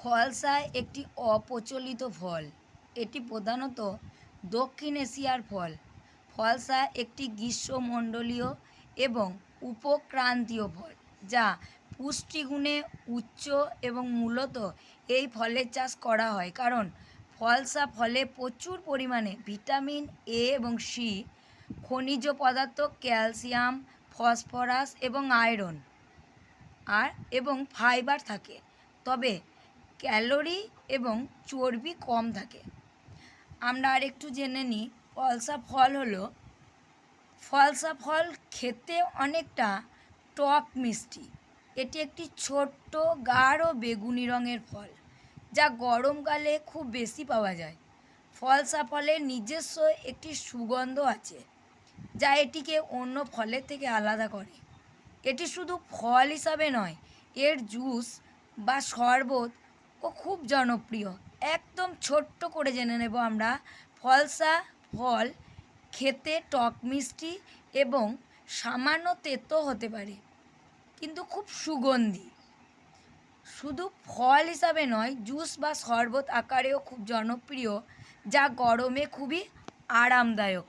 ফলসা একটি অপ্রচলিত ফল। এটি প্রধানত দক্ষিণ এশিয়ার ফল। ফলসা একটি গ্রীষ্মমণ্ডলীয় এবং উপক্রান্তীয় ফল, যা পুষ্টিগুণে উচ্চ এবং মূলত এই ফলের চাষ করা হয়। কারণ ফলসা ফলে প্রচুর পরিমাণে ভিটামিন এ এবং সি, খনিজ পদার্থ, ক্যালসিয়াম, ফসফরাস এবং আয়রন আর এবং ফাইবার থাকে। তবে ক্যালোরি এবং চর্বি কম থাকে। আমরা আরেকটু জেনে নিই, ফলসা ফল হলো, ফলসা ফল খেতে অনেকটা টক মিষ্টি। এটি একটি ছোট্ট, গাঢ়, বেগুনি রঙের ফল, যা গরমকালে খুব বেশি পাওয়া যায়। ফলসা ফলের নিজস্ব একটি সুগন্ধ আছে, যা এটিকে অন্য ফলের থেকে আলাদা করে। এটি শুধু ফল হিসাবে নয়, এর জুস বা শরবত ও খুব জনপ্রিয়। একদম ছোট্ট করে জেনে নেব আমরা। ফলসা ফল, খেতে টক মিষ্টি এবং সামান্য তেতো হতে পারে, কিন্তু খুব সুগন্ধি। শুধু ফল হিসাবে নয়, জুস বা শরবত আকারেও খুব জনপ্রিয়, যা গরমে খুবই আরামদায়ক।